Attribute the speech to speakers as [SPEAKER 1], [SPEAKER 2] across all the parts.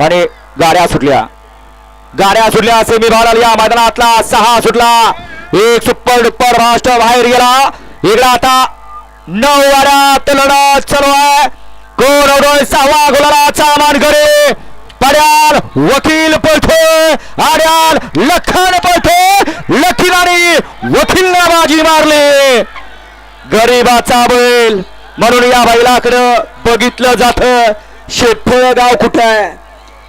[SPEAKER 1] आणि गाड्या सुटल्या. गाड्या सुटल्या सेमी फायनल या मैदानातला सहा सुटला. एक सुपर डुप्पर महाराष्ट्र बाहेर गेला. इकडे आता नऊ वाड्यात लढत चालू आहे. कोण उडोय सहावा गुलालाचा घरे. पड्याल वकील पळतोय. आड्याल लखन पळतोय. लखीलाने वकीलला बाजी मारली. गरीबाचा बैल म्हणून या बैलाकडं बघितलं जात. शेतफळ गाव कुठं आहे?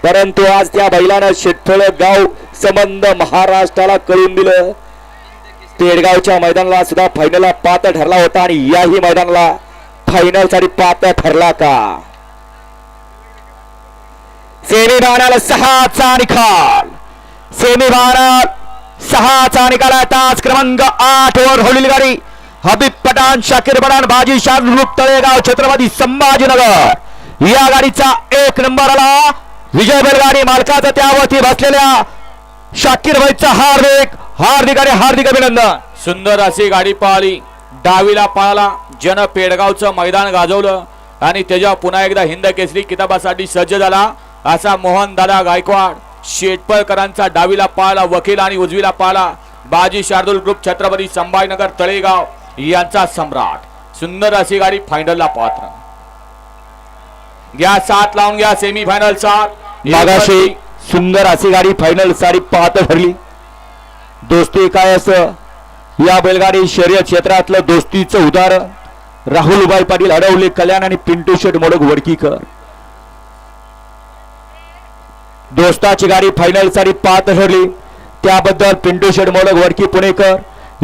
[SPEAKER 1] परंतु आज त्या बैलानं शेतफळ गाव संबंध महाराष्ट्राला कळून दिलं. तेडगावच्या मैदानाला सुद्धा फायनलला पात्र ठरला होता आणि याही मैदानाला फायनलसाठी पात्र ठरला का? सेमी भागाला सहाचा निकाल. सेमी भागात सहाचा निकाल आहे. तास क्रमांक आठ वर होईल गाडी हबीब पठाण शाकीर पठाण बाजी शाहरुख तळेगाव छत्रपती संभाजीनगर. या गाडीचा एक नंबर आला. विजय बैलगाडी मालकाचा त्यावरती बसलेल्या शाकीर भाईचा हार्दिक हार्दिक आणि हार्दिक अभिनंदन.
[SPEAKER 2] सुंदर अशी गाडी पळाली. डावीला पळाला. जन पेडगावचं मैदान गाजवलं. आणि त्याच्या पुन्हा एकदा हिंद केसरी किताबासाठी सज्ज झाला. असा मोहन दादा गायकवाड शेटपळकरांचा डावीला पाळला वकील आणि उजवीला पाळला. बाजी शार्दूल ग्रुप छत्रपती संभाजीनगर तळेगाव यांचा सम्राट. सुंदर अशी गाडी फायनलला पात्र घ्या सात लावून घ्या सेमी फायनल सात.
[SPEAKER 1] मागाशी सुंदर अशी गाडी फायनलसाठी पाहत ठरली. दोस्ती काय असं? या बैलगाडी शर्यत क्षेत्रातलं दोस्तीचं उदाहरण. राहुल उबाई पाटील अडवले कल्याण आणि पिंटू शेट मोडक वडकीकर. दोस्ताची गाडी फायनलसाठी पाहत ठरली. त्याबद्दल पिंटू शेट मोडक वडकी पुणेकर